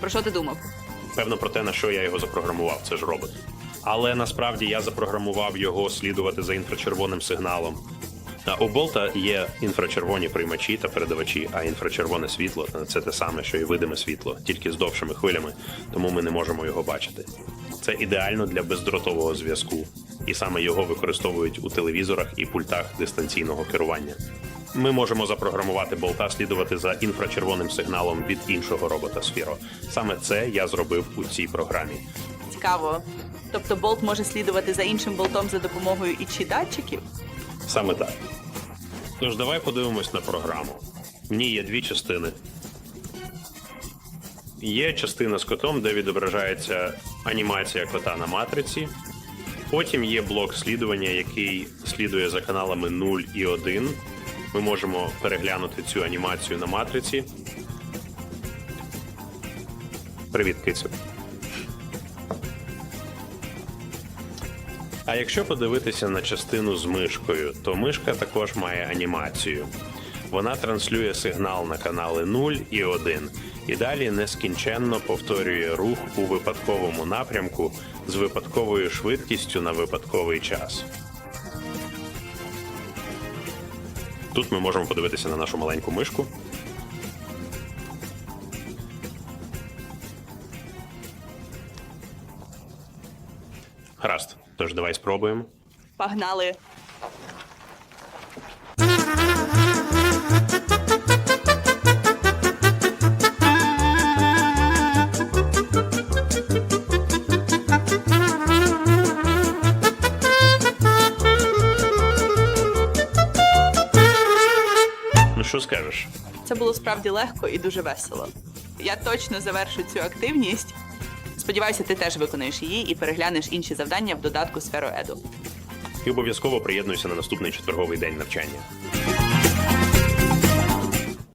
Про що ти думав? Певно, про те, на що я його запрограмував, це ж робот. Але насправді я запрограмував його слідувати за інфрачервоним сигналом. У болта є інфрачервоні приймачі та передавачі, а інфрачервоне світло це те саме, що і видиме світло, тільки з довшими хвилями, тому ми не можемо його бачити. Це ідеально для бездротового зв'язку, і саме його використовують у телевізорах і пультах дистанційного керування. Ми можемо запрограмувати болта слідувати за інфрачервоним сигналом від іншого робота Сфіро. Саме це я зробив у цій програмі. Цікаво. Тобто болт може слідувати за іншим болтом за допомогою ічі датчиків? Саме так. Тож давай подивимось на програму. В ній є дві частини. Є частина з котом, де відображається анімація кота на матриці. Потім є блок слідування, який слідує за каналами 0 і 1. Ми можемо переглянути цю анімацію на матриці. Привіт, кицю. А якщо подивитися на частину з мишкою, то мишка також має анімацію. Вона транслює сигнал на канали 0 і 1 і далі нескінченно повторює рух у випадковому напрямку з випадковою швидкістю на випадковий час. Тут ми можемо подивитися на нашу маленьку мишку. Гаразд, тож давай спробуємо. Погнали. Що скажеш? Це було справді легко і дуже весело. Я точно завершу цю активність. Сподіваюся, ти теж виконаєш її і переглянеш інші завдання в додатку сферу Еду. І обов'язково приєднуйся на наступний четверговий день навчання.